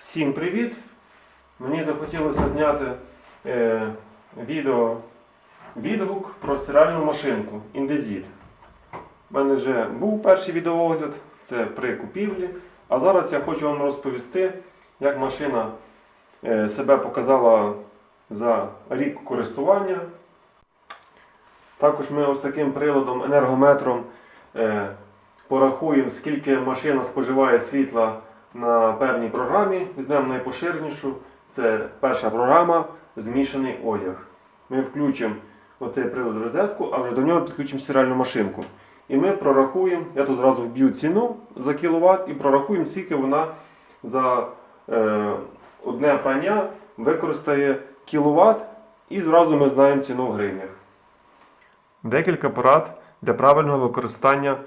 Всім привіт! Мені захотілося зняти е, відео відгук про стиральну машинку Indesit. У мене вже був перший відеоогляд, це при купівлі. А зараз я хочу вам розповісти, як машина е, себе показала за рік користування. Також ми ось таким приладом енергометром е, порахуємо, скільки машина споживає світла на певній програмі. Візьмемо найпоширенішу. Це перша програма Змішаний одяг. Ми включимо оцей прилад в розетку, а вже до нього підключимо стиральну машинку. І ми прорахуємо, я тут зразу вб'ю ціну за кіловат і прорахуємо, скільки вона за е, одне прання використає кіловат, і зразу ми знаємо ціну в гривнях. Декілька порад для правильного використання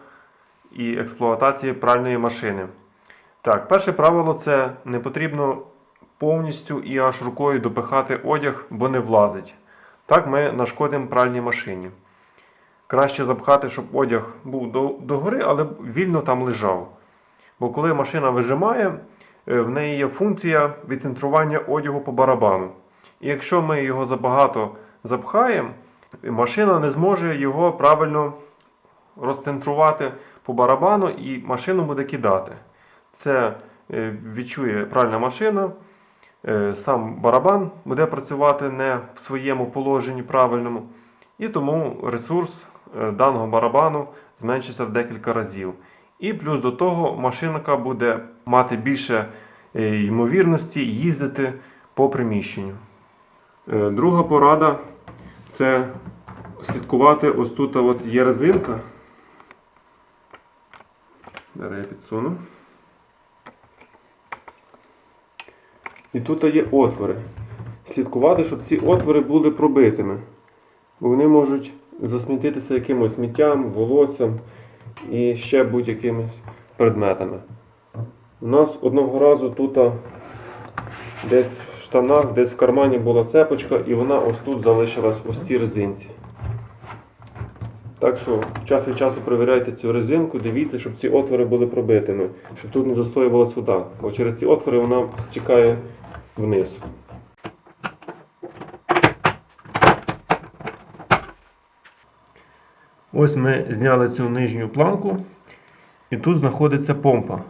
і експлуатації пральної машини. Так, перше правило це не потрібно повністю і аж рукою допихати одяг, бо не влазить. Так ми нашкодимо пральній машині. Краще запхати, щоб одяг був до, догори, але вільно там лежав. Бо коли машина вижимає, е, в неї є функція відцентрування одягу по барабану. І якщо ми його забагато запхаємо, машина не зможе його правильно розцентрувати по барабану і машину буде кидати. Це е, відчує пральна машина, е, сам барабан буде працювати не в своєму положенні правильному, і тому ресурс е, даного барабану зменшиться в декілька разів. І плюс до того машинка буде мати більше ймовірності їздити по приміщенню. Друга порада це слідкувати. Ось тут от є резинка. Зараз я підсуну. І тут є отвори. Слідкувати, щоб ці отвори були пробитими. Вони можуть засмітитися якимось сміттям, волоссям і ще будь-якимись предметами. У нас одного разу тут десь в штанах, десь в кармані була цепочка, і вона ось тут залишилась ось цій резинці. Так що час від часу перевіряйте цю резинку, дивіться, щоб ці отвори були пробитими, щоб тут не застоювалась вода, бо через ці отвори вона стікає вниз. Ось ми зняли цю нижню планку, і тут знаходиться помпа.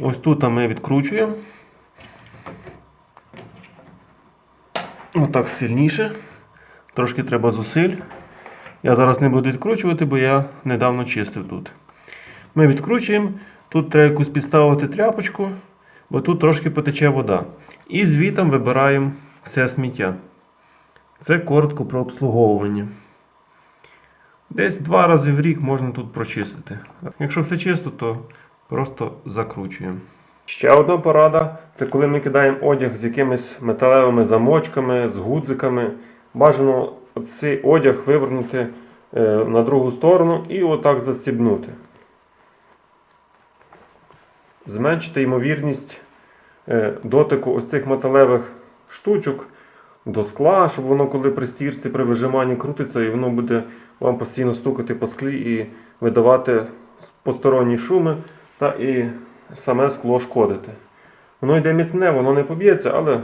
Ось тут ми відкручуємо. Отак сильніше. Трошки треба зусиль. Я зараз не буду відкручувати, бо я недавно чистив тут. Ми відкручуємо. Тут треба якусь підставити тряпочку, бо тут трошки потече вода. І звітом вибираємо все сміття. Це коротко про обслуговування. Десь два рази в рік можна тут прочистити. Якщо все чисто, то просто закручуємо. Ще одна порада це коли ми кидаємо одяг з якимись металевими замочками, з гудзиками. Бажано цей одяг вивернути е, на другу сторону і отак застібнути. Зменшити ймовірність е, дотику ось цих металевих штучок до скла, щоб воно, коли при стірці, при вижиманні крутиться, і воно буде вам постійно стукати по склі і видавати посторонні шуми та і саме скло шкодити. Воно йде міцне, воно не поб'ється, але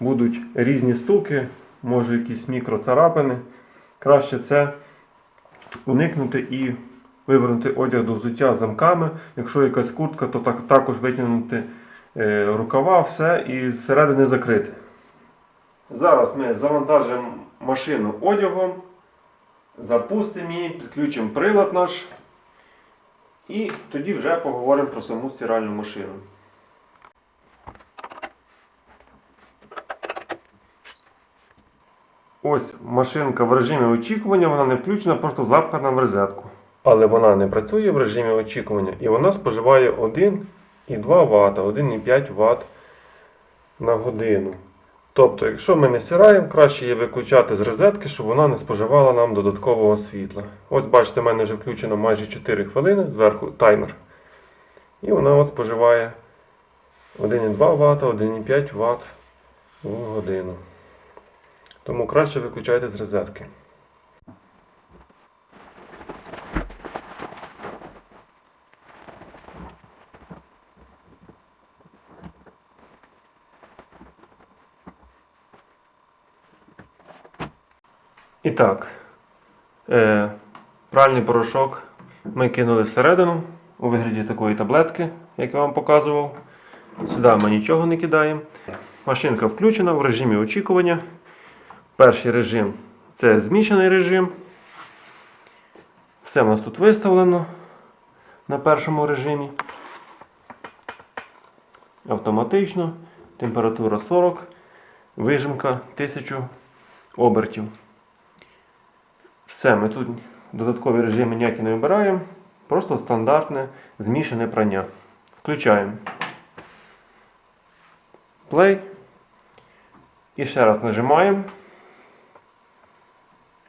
будуть різні стуки, може якісь мікроцарапини. Краще це уникнути і вивернути одяг до взуття замками. Якщо якась куртка, то так, також витягнути е, рукава, все і зсередини закрити. Зараз ми завантажимо машину одягом, запустимо її, підключимо прилад наш. І тоді вже поговоримо про саму стиральну машину. Ось машинка в режимі очікування, вона не включена, просто запхана в розетку. Але вона не працює в режимі очікування і вона споживає 1,2 Вт, 1,5 Вт на годину. Тобто, якщо ми не стираємо, краще її виключати з розетки, щоб вона не споживала нам додаткового світла. Ось бачите, в мене вже включено майже 4 хвилини, зверху таймер. І вона ось споживає 1,2 Вт, 1,5 Вт в годину. Тому краще виключайте з розетки. Так, е, пральний порошок ми кинули всередину у вигляді такої таблетки, як я вам показував. Сюди ми нічого не кидаємо. Машинка включена в режимі очікування. Перший режим це змішаний режим. Все в нас тут виставлено на першому режимі. Автоматично. Температура 40, вижимка 1000 обертів. Все, ми тут додаткові режими ніякі не вибираємо. Просто стандартне змішане прання. Включаємо. Play. І ще раз нажимаємо.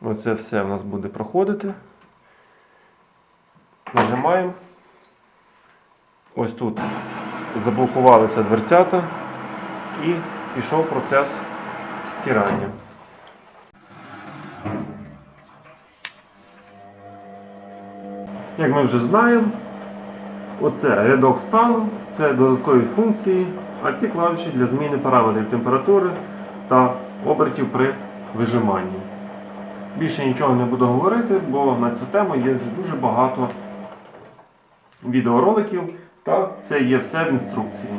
Оце все в нас буде проходити. Нажимаємо. Ось тут заблокувалися дверцята і пішов процес стирання. Як ми вже знаємо, оце рядок стану, це додаткові функції, а ці клавіші для зміни параметрів температури та обертів при вижиманні. Більше нічого не буду говорити, бо на цю тему є вже дуже багато відеороликів, та це є все в інструкції.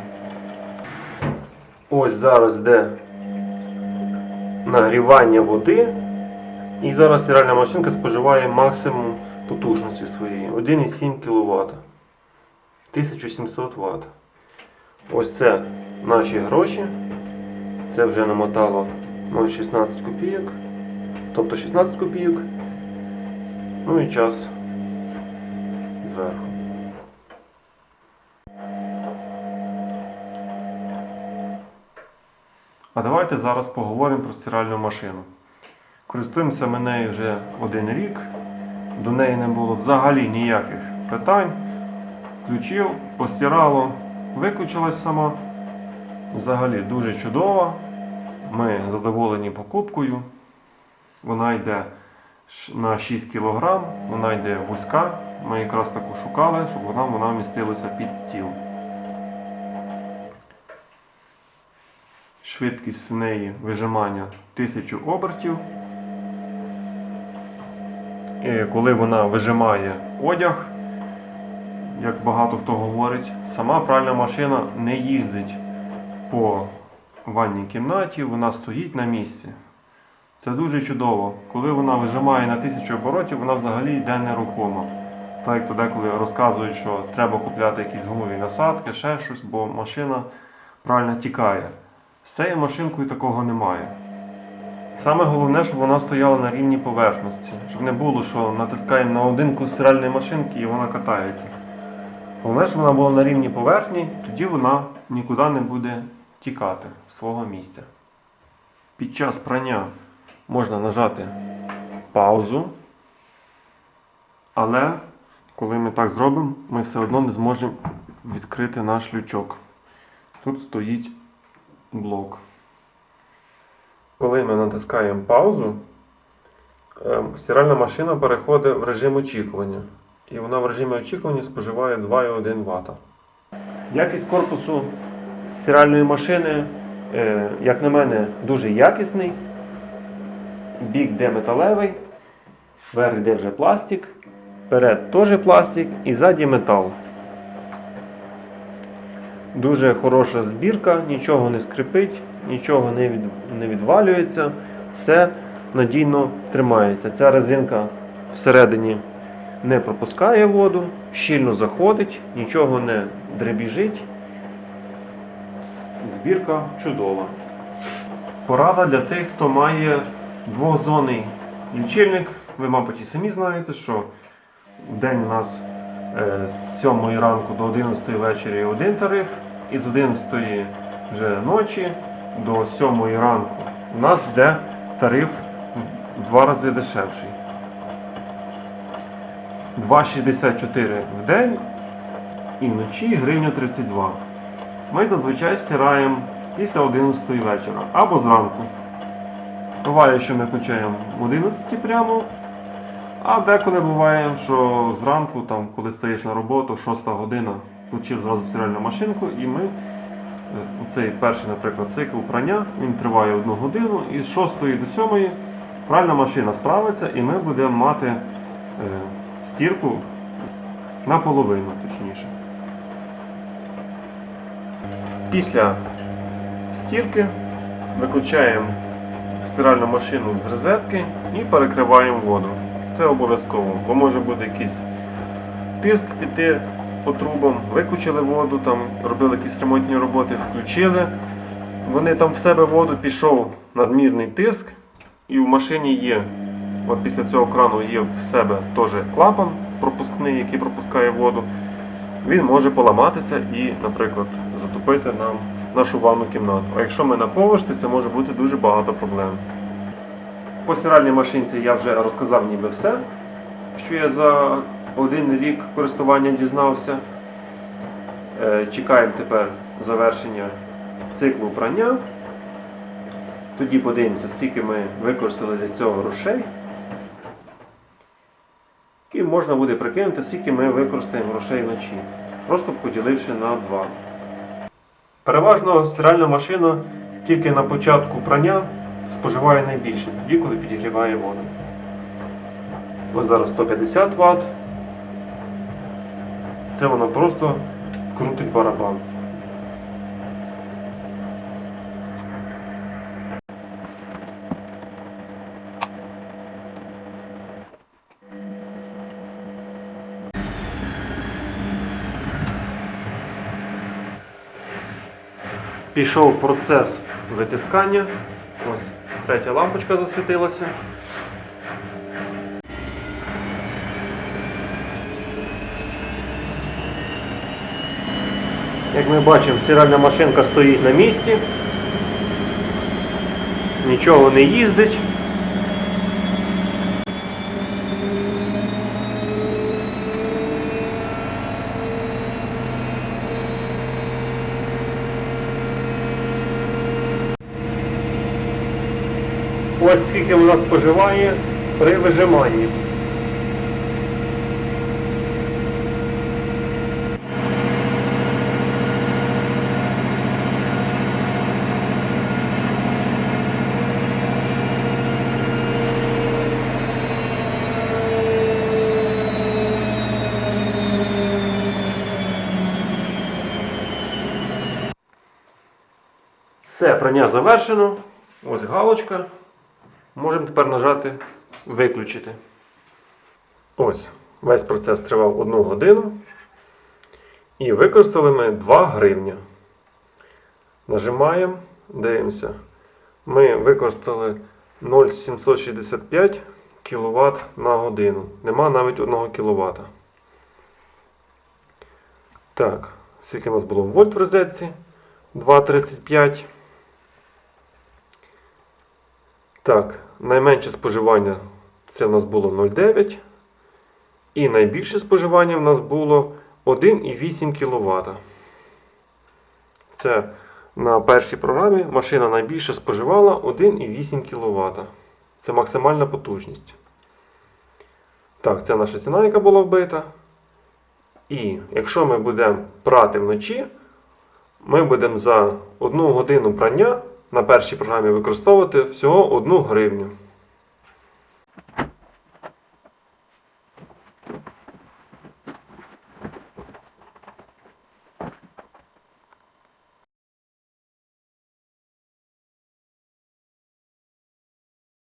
Ось зараз йде нагрівання води. І зараз стиральна машинка споживає максимум потужності своєї 1,7 кВт. 1700 Вт. Ось це наші гроші. Це вже намотало 0,16 копійок. Тобто 16 копійок. Ну і час зверху. А давайте зараз поговоримо про стиральну машину. Користуємося ми нею вже один рік. До неї не було взагалі ніяких питань. Включив, постирало, виключилась сама. Взагалі дуже чудова. Ми задоволені покупкою. Вона йде на 6 кг, вона йде вузька. Ми якраз таку шукали, щоб вона, вона вмістилася під стіл. Швидкість в неї вижимання 1000 обертів. Коли вона вижимає одяг, як багато хто говорить, сама пральна машина не їздить по ванній кімнаті, вона стоїть на місці. Це дуже чудово. Коли вона вижимає на 1000 оборотів, вона взагалі йде нерухомо. Так як то деколи розказують, що треба купляти якісь гумові насадки, ще щось, бо машина правильно тікає. З цією машинкою такого немає. Саме головне, щоб вона стояла на рівні поверхності, щоб не було, що натискаємо на одинку стиральної машинки і вона катається. Головне, щоб вона була на рівні поверхні, тоді вона нікуди не буде тікати з свого місця. Під час прання можна нажати паузу, але коли ми так зробимо, ми все одно не зможемо відкрити наш лючок. Тут стоїть блок. Коли ми натискаємо паузу, ем, стиральна машина переходить в режим очікування. І вона в режимі очікування споживає 2,1 Вт. Якість корпусу стиральної машини, е, як на мене, дуже якісний. Бік йде металевий, верх йде вже пластик, перед теж пластик і ззаді метал. Дуже хороша збірка, нічого не скрипить, нічого не, від, не відвалюється, все надійно тримається. Ця резинка всередині не пропускає воду, щільно заходить, нічого не дребіжить. Збірка чудова. Порада для тих, хто має двохзонний лічильник. Ви, мабуть, і самі знаєте, що в день у нас з 7 ранку до 11 вечора один тариф, і з 11 вже ночі до 7 ранку у нас йде тариф в два рази дешевший. 2,64 в день і вночі гривню 32. Ми зазвичай стираємо після 11 вечора або зранку. Буває, що ми включаємо в 11 прямо, а деколи буває, що зранку, там, коли стаєш на роботу, 6 година, включив зразу стиральну машинку і ми е, цей перший, наприклад, цикл прання, він триває 1 годину і з 6 до 7 пральна машина справиться і ми будемо мати е, стірку наполовину, точніше. Після стірки виключаємо стиральну машину з розетки і перекриваємо воду. Це обов'язково, бо може бути якийсь тиск піти по трубам, виключили воду, там робили якісь ремонтні роботи, включили. Вони там в себе воду пішов надмірний тиск, і в машині є, от після цього крану є в себе теж клапан пропускний, який пропускає воду. Він може поламатися і, наприклад, затопити нам нашу ванну кімнату. А якщо ми на поверсі, це може бути дуже багато проблем. По стиральній машинці я вже розказав ніби все, що я за один рік користування дізнався. Е, Чекаємо тепер завершення циклу прання. Тоді подивимося, скільки ми використали для цього грошей. І можна буде прикинути, скільки ми використаємо грошей вночі, просто поділивши на два. Переважно стиральна машина тільки на початку прання споживає найбільше, тоді, коли підігріває воду. Ось зараз 150 Вт. Це воно просто крутить барабан. Пішов процес витискання. Третя лампочка засвітилася. Як ми бачимо, стиральна машинка стоїть на місці. Нічого не їздить. Ось скільки вона споживає при вижиманні. Все, прання завершено. Ось галочка. Можемо тепер нажати виключити. Ось, весь процес тривав 1 годину. І використали ми 2 гривня. Нажимаємо, дивимося. Ми використали 0,765 кВт на годину. Нема навіть 1 кВт. Так, скільки у нас було вольт в розетці? 2,35. Так, найменше споживання це в нас було 0,9. І найбільше споживання в нас було 1,8 кВт. Це на першій програмі машина найбільше споживала 1,8 кВт. Це максимальна потужність. Так, це наша ціна, яка була вбита. І якщо ми будемо прати вночі, ми будемо за 1 годину прання на першій програмі використовувати всього 1 гривню.